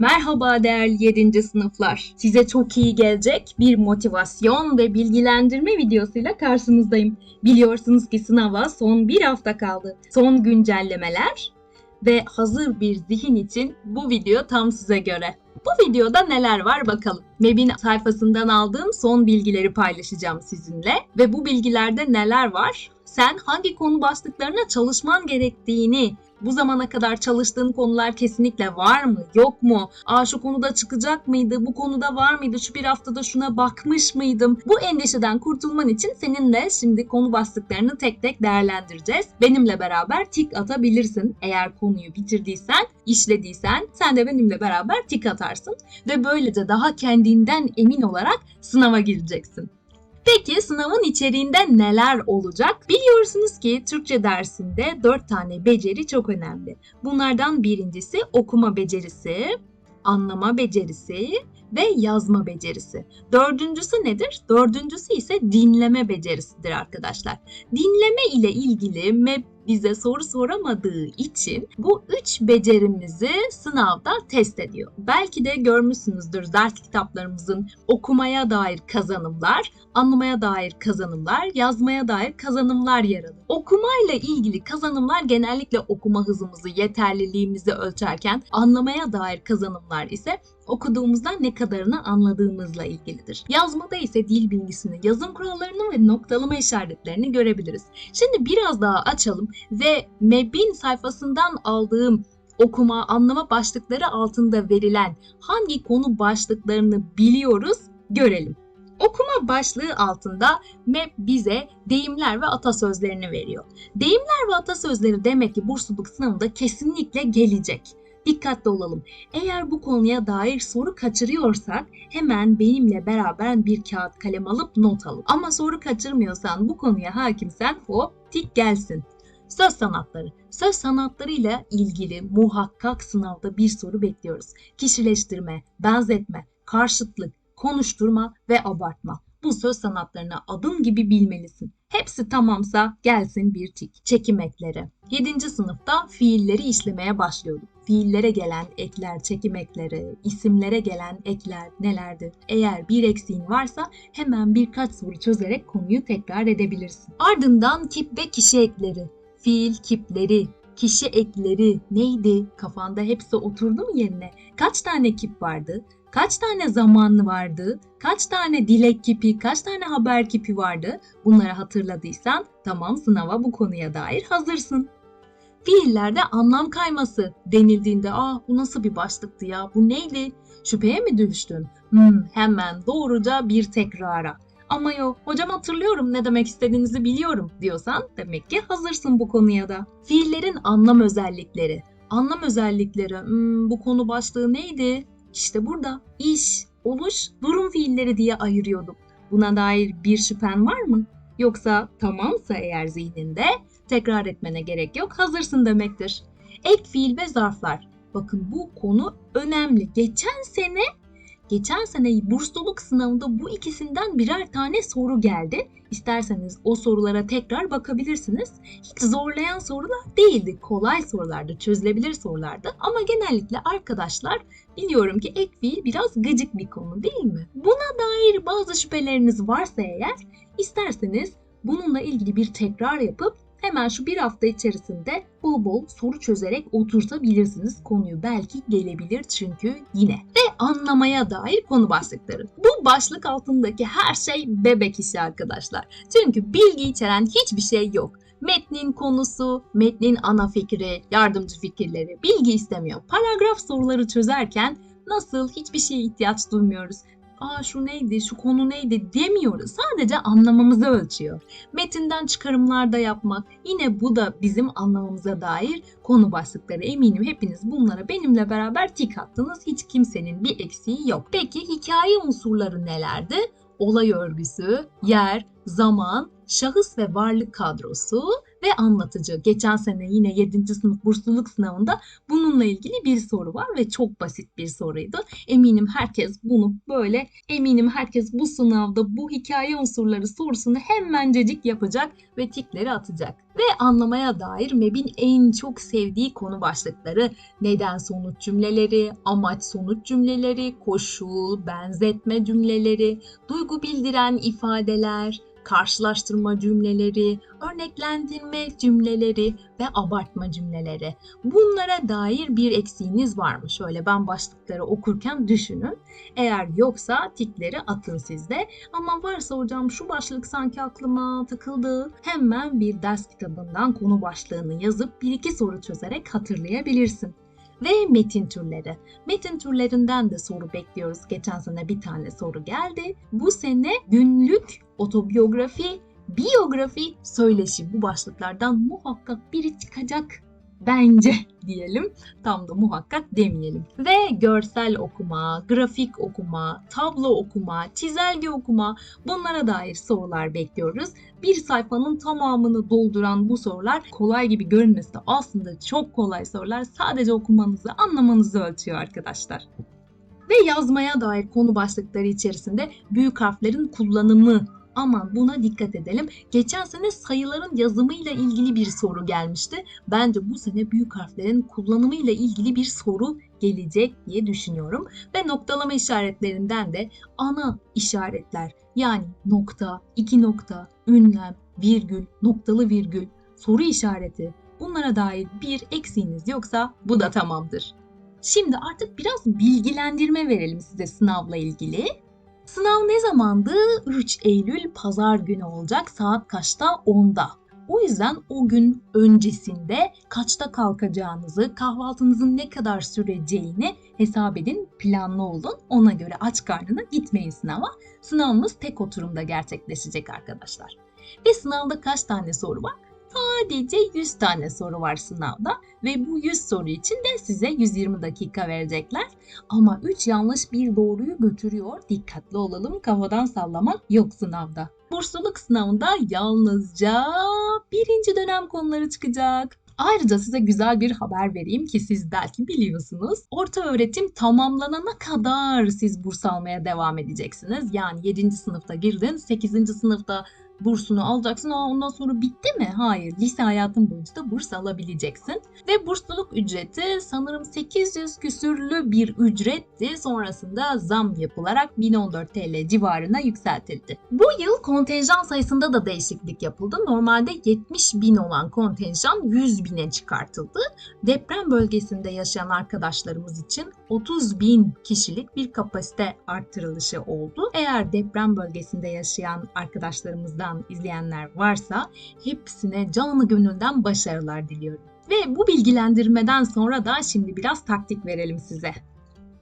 Merhaba değerli 7. sınıflar. Size çok iyi gelecek bir motivasyon ve bilgilendirme videosuyla karşınızdayım. Biliyorsunuz ki sınava son bir hafta kaldı. Son güncellemeler ve hazır bir zihin için bu video tam size göre. Bu videoda neler var bakalım. MEB'in sayfasından aldığım son bilgileri paylaşacağım sizinle ve bu bilgilerde neler var? Sen hangi konu başlıklarına çalışman gerektiğini, bu zamana kadar çalıştığın konular kesinlikle var mı, yok mu? Aa şu konuda çıkacak mıydı, bu konuda var mıydı, şu bir haftada şuna bakmış mıydım? Bu endişeden kurtulman için seninle şimdi konu başlıklarını tek tek değerlendireceğiz. Benimle beraber tik atabilirsin. Eğer konuyu bitirdiysen, işlediysen sen de benimle beraber tik atarsın. Ve böylece daha kendinden emin olarak sınava gireceksin. Peki sınavın içeriğinde neler olacak? Biliyorsunuz ki Türkçe dersinde 4 tane beceri çok önemli. Bunlardan birincisi okuma becerisi, anlama becerisi ve yazma becerisi. Dördüncüsü nedir? Dördüncüsü ise dinleme becerisidir arkadaşlar. Dinleme ile ilgili MEP bize soru soramadığı için bu üç becerimizi sınavda test ediyor. Belki de görmüşsünüzdür ders kitaplarımızın okumaya dair kazanımlar, anlamaya dair kazanımlar, yazmaya dair kazanımlar yer alır. Okumayla ilgili kazanımlar genellikle okuma hızımızı, yeterliliğimizi ölçerken anlamaya dair kazanımlar ise okuduğumuzda ne kadarını anladığımızla ilgilidir. Yazmada ise dil bilgisini, yazım kurallarını ve noktalama işaretlerini görebiliriz. Şimdi biraz daha açalım ve MEB'in sayfasından aldığım okuma, anlama başlıkları altında verilen hangi konu başlıklarını biliyoruz görelim. Okuma başlığı altında MEB bize deyimler ve atasözlerini veriyor. Deyimler ve atasözleri demek ki bursluluk sınavında kesinlikle gelecek. Dikkatli olalım. Eğer bu konuya dair soru kaçırıyorsak hemen benimle beraber bir kağıt kalem alıp not alın. Ama soru kaçırmıyorsan bu konuya hakimsen hop tik gelsin. Söz sanatları. Söz sanatlarıyla ilgili muhakkak sınavda bir soru bekliyoruz. Kişileştirme, benzetme, karşıtlık, konuşturma ve abartma. Bu söz sanatlarını adım gibi bilmelisin. Hepsi tamamsa gelsin bir tik. Çekim ekleri. 7. sınıfta fiilleri işlemeye başlıyorduk. Fiillere gelen ekler, çekim ekleri, isimlere gelen ekler nelerdir? Eğer bir eksiğin varsa hemen birkaç soru çözerek konuyu tekrar edebilirsin. Ardından kip ve kişi ekleri, fiil kipleri, kişi ekleri neydi? Kafanda hepsi oturdu mu yerine? Kaç tane kip vardı? Kaç tane zamanlı vardı? Kaç tane dilek kipi, kaç tane haber kipi vardı? Bunları hatırladıysan tamam sınava bu konuya dair hazırsın. Fiillerde anlam kayması denildiğinde ah bu nasıl bir başlıktı ya bu neydi? Şüpheye mi düştün? Hmm, hemen doğruca bir tekrara. Ama yok hocam hatırlıyorum ne demek istediğinizi biliyorum diyorsan demek ki hazırsın bu konuya da. Fiillerin anlam özellikleri. Anlam özellikleri hmm, bu konu başlığı neydi? İşte burada iş, oluş, durum fiilleri diye ayırıyorduk. Buna dair bir şüphen var mı? Yoksa tamamsa eğer zihninde tekrar etmene gerek yok hazırsın demektir. Ek fiil ve zarflar. Bakın bu konu önemli. Geçen sene geçen sene bursluluk sınavında bu ikisinden birer tane soru geldi. İsterseniz o sorulara tekrar bakabilirsiniz. Hiç zorlayan sorular değildi. Kolay sorulardı, çözülebilir sorulardı. Ama genellikle arkadaşlar biliyorum ki ek fiil biraz gıcık bir konu değil mi? Buna dair bazı şüpheleriniz varsa eğer isterseniz bununla ilgili bir tekrar yapıp hemen şu bir hafta içerisinde bol bol soru çözerek oturtabilirsiniz. Konuyu belki gelebilir çünkü yine. Ve anlamaya dair konu başlıkları. Bu başlık altındaki her şey bebek işi arkadaşlar. Çünkü bilgi içeren hiçbir şey yok. Metnin konusu, metnin ana fikri, yardımcı fikirleri bilgi istemiyor. Paragraf soruları çözerken nasıl hiçbir şeye ihtiyaç duymuyoruz aa şu neydi, şu konu neydi demiyoruz. Sadece anlamamızı ölçüyor. Metinden çıkarımlar da yapmak yine bu da bizim anlamamıza dair konu başlıkları. Eminim hepiniz bunlara benimle beraber tik attınız. Hiç kimsenin bir eksiği yok. Peki hikaye unsurları nelerdi? Olay örgüsü, yer, zaman, şahıs ve varlık kadrosu ve anlatıcı. Geçen sene yine 7. sınıf bursluluk sınavında bununla ilgili bir soru var ve çok basit bir soruydu. Eminim herkes bunu böyle, eminim herkes bu sınavda bu hikaye unsurları sorusunu hemencecik yapacak ve tikleri atacak. Ve anlamaya dair MEB'in en çok sevdiği konu başlıkları neden sonuç cümleleri, amaç sonuç cümleleri, koşul, benzetme cümleleri, duygu bildiren ifadeler, karşılaştırma cümleleri, örneklendirme cümleleri ve abartma cümleleri. Bunlara dair bir eksiğiniz var mı? Şöyle ben başlıkları okurken düşünün. Eğer yoksa tikleri atın sizde. Ama varsa hocam şu başlık sanki aklıma takıldı. Hemen bir ders kitabından konu başlığını yazıp bir iki soru çözerek hatırlayabilirsin ve metin türleri. Metin türlerinden de soru bekliyoruz. Geçen sene bir tane soru geldi. Bu sene günlük, otobiyografi, biyografi, söyleşi bu başlıklardan muhakkak biri çıkacak bence diyelim. Tam da muhakkak demeyelim. Ve görsel okuma, grafik okuma, tablo okuma, çizelge okuma bunlara dair sorular bekliyoruz. Bir sayfanın tamamını dolduran bu sorular kolay gibi görünmesi de aslında çok kolay sorular. Sadece okumanızı, anlamanızı ölçüyor arkadaşlar ve yazmaya dair konu başlıkları içerisinde büyük harflerin kullanımı Aman buna dikkat edelim. Geçen sene sayıların yazımıyla ilgili bir soru gelmişti. Bence bu sene büyük harflerin kullanımıyla ilgili bir soru gelecek diye düşünüyorum. Ve noktalama işaretlerinden de ana işaretler yani nokta, iki nokta, ünlem, virgül, noktalı virgül, soru işareti bunlara dair bir eksiğiniz yoksa bu da tamamdır. Şimdi artık biraz bilgilendirme verelim size sınavla ilgili. Sınav ne zamandı? 3 Eylül pazar günü olacak saat kaçta? 10'da. O yüzden o gün öncesinde kaçta kalkacağınızı, kahvaltınızın ne kadar süreceğini hesap edin, planlı olun. Ona göre aç karnına gitmeyin sınava. Sınavımız tek oturumda gerçekleşecek arkadaşlar. Ve sınavda kaç tane soru var? Sadece 100 tane soru var sınavda ve bu 100 soru için de size 120 dakika verecekler. Ama 3 yanlış bir doğruyu götürüyor. Dikkatli olalım kafadan sallamak yok sınavda. Bursluluk sınavında yalnızca birinci dönem konuları çıkacak. Ayrıca size güzel bir haber vereyim ki siz belki biliyorsunuz. Orta öğretim tamamlanana kadar siz burs almaya devam edeceksiniz. Yani 7. sınıfta girdin, 8. sınıfta bursunu alacaksın. Aa, ondan sonra bitti mi? Hayır. Lise hayatın boyunca da burs alabileceksin. Ve bursluluk ücreti sanırım 800 küsürlü bir ücretti. Sonrasında zam yapılarak 1014 TL civarına yükseltildi. Bu yıl kontenjan sayısında da değişiklik yapıldı. Normalde 70 bin olan kontenjan 100 bine çıkartıldı. Deprem bölgesinde yaşayan arkadaşlarımız için 30 bin kişilik bir kapasite arttırılışı oldu. Eğer deprem bölgesinde yaşayan arkadaşlarımızdan Instagram'dan izleyenler varsa hepsine canı gönülden başarılar diliyorum. Ve bu bilgilendirmeden sonra da şimdi biraz taktik verelim size.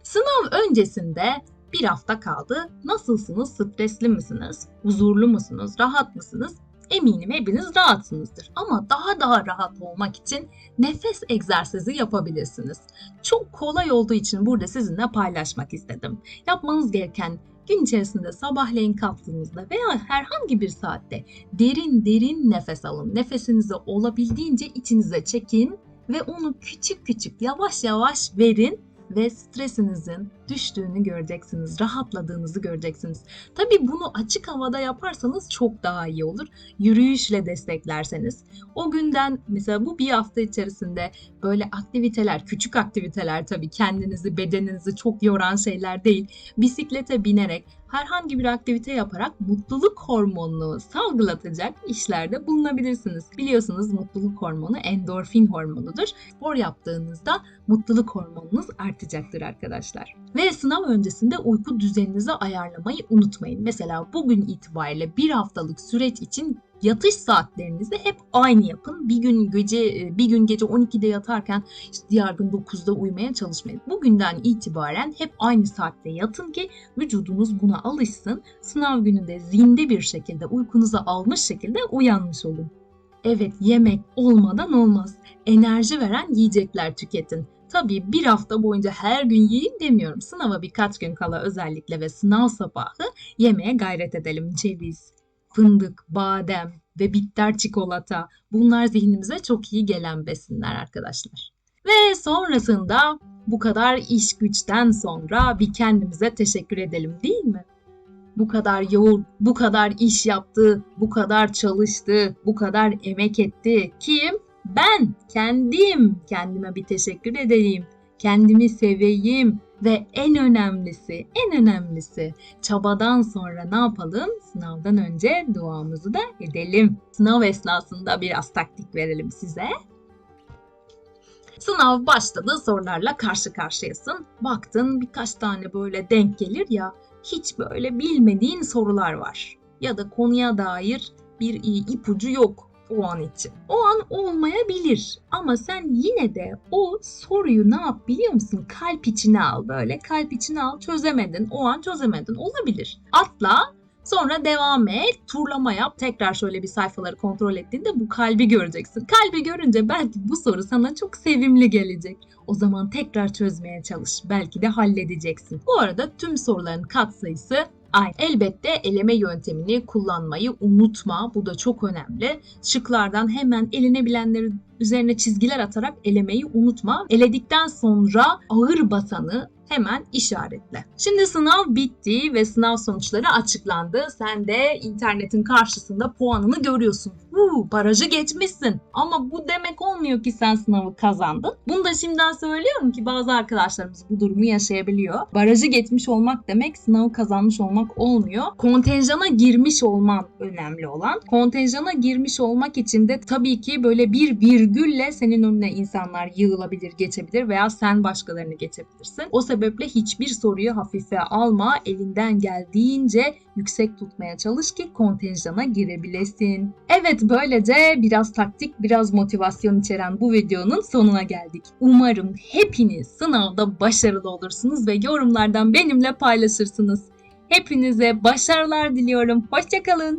Sınav öncesinde bir hafta kaldı. Nasılsınız? Stresli misiniz? Huzurlu musunuz? Rahat mısınız? Eminim hepiniz rahatsınızdır. Ama daha daha rahat olmak için nefes egzersizi yapabilirsiniz. Çok kolay olduğu için burada sizinle paylaşmak istedim. Yapmanız gereken gün içerisinde sabahleyin kalktığınızda veya herhangi bir saatte derin derin nefes alın. Nefesinizi olabildiğince içinize çekin ve onu küçük küçük yavaş yavaş verin ve stresinizin düştüğünü göreceksiniz, rahatladığınızı göreceksiniz. Tabii bunu açık havada yaparsanız çok daha iyi olur. Yürüyüşle desteklerseniz. O günden mesela bu bir hafta içerisinde böyle aktiviteler, küçük aktiviteler tabii kendinizi, bedeninizi çok yoran şeyler değil. Bisiklete binerek herhangi bir aktivite yaparak mutluluk hormonunu salgılatacak işlerde bulunabilirsiniz. Biliyorsunuz mutluluk hormonu endorfin hormonudur. Spor yaptığınızda mutluluk hormonunuz artacaktır arkadaşlar. Ve sınav öncesinde uyku düzeninizi ayarlamayı unutmayın. Mesela bugün itibariyle bir haftalık süreç için yatış saatlerinizi hep aynı yapın. Bir gün gece bir gün gece 12'de yatarken işte diğer gün 9'da uyumaya çalışmayın. Bugünden itibaren hep aynı saatte yatın ki vücudunuz buna alışsın. Sınav gününde zinde bir şekilde uykunuzu almış şekilde uyanmış olun. Evet yemek olmadan olmaz. Enerji veren yiyecekler tüketin. Tabii bir hafta boyunca her gün yiyin demiyorum. Sınava birkaç gün kala özellikle ve sınav sabahı yemeye gayret edelim. Ceviz, fındık, badem, ve bitter çikolata. Bunlar zihnimize çok iyi gelen besinler arkadaşlar. Ve sonrasında bu kadar iş güçten sonra bir kendimize teşekkür edelim değil mi? Bu kadar yoğun, bu kadar iş yaptı, bu kadar çalıştı, bu kadar emek etti. Kim? Ben, kendim. Kendime bir teşekkür edeyim. Kendimi seveyim ve en önemlisi, en önemlisi çabadan sonra ne yapalım? Sınavdan önce duamızı da edelim. Sınav esnasında biraz taktik verelim size. Sınav başladı sorularla karşı karşıyasın. Baktın birkaç tane böyle denk gelir ya hiç böyle bilmediğin sorular var. Ya da konuya dair bir ipucu yok o an için. O an olmayabilir ama sen yine de o soruyu ne yap biliyor musun? Kalp içine al böyle kalp içine al çözemedin o an çözemedin olabilir. Atla Sonra devam et, turlama yap. Tekrar şöyle bir sayfaları kontrol ettiğinde bu kalbi göreceksin. Kalbi görünce belki bu soru sana çok sevimli gelecek. O zaman tekrar çözmeye çalış. Belki de halledeceksin. Bu arada tüm soruların katsayısı aynı. Elbette eleme yöntemini kullanmayı unutma. Bu da çok önemli. Şıklardan hemen eline bilenleri üzerine çizgiler atarak elemeyi unutma. Eledikten sonra ağır basanı hemen işaretle. Şimdi sınav bitti ve sınav sonuçları açıklandı. Sen de internetin karşısında puanını görüyorsun. Huu, barajı geçmişsin. Ama bu demek olmuyor ki sen sınavı kazandın. Bunu da şimdiden söylüyorum ki bazı arkadaşlarımız bu durumu yaşayabiliyor. Barajı geçmiş olmak demek sınavı kazanmış olmak olmuyor. Kontenjana girmiş olman önemli olan. Kontenjana girmiş olmak için de tabii ki böyle bir virgülle senin önüne insanlar yığılabilir, geçebilir veya sen başkalarını geçebilirsin. O sebeple hiçbir soruyu hafife alma. Elinden geldiğince yüksek tutmaya çalış ki kontenjana girebilesin. Evet böylece biraz taktik, biraz motivasyon içeren bu videonun sonuna geldik. Umarım hepiniz sınavda başarılı olursunuz ve yorumlardan benimle paylaşırsınız. Hepinize başarılar diliyorum. Hoşçakalın.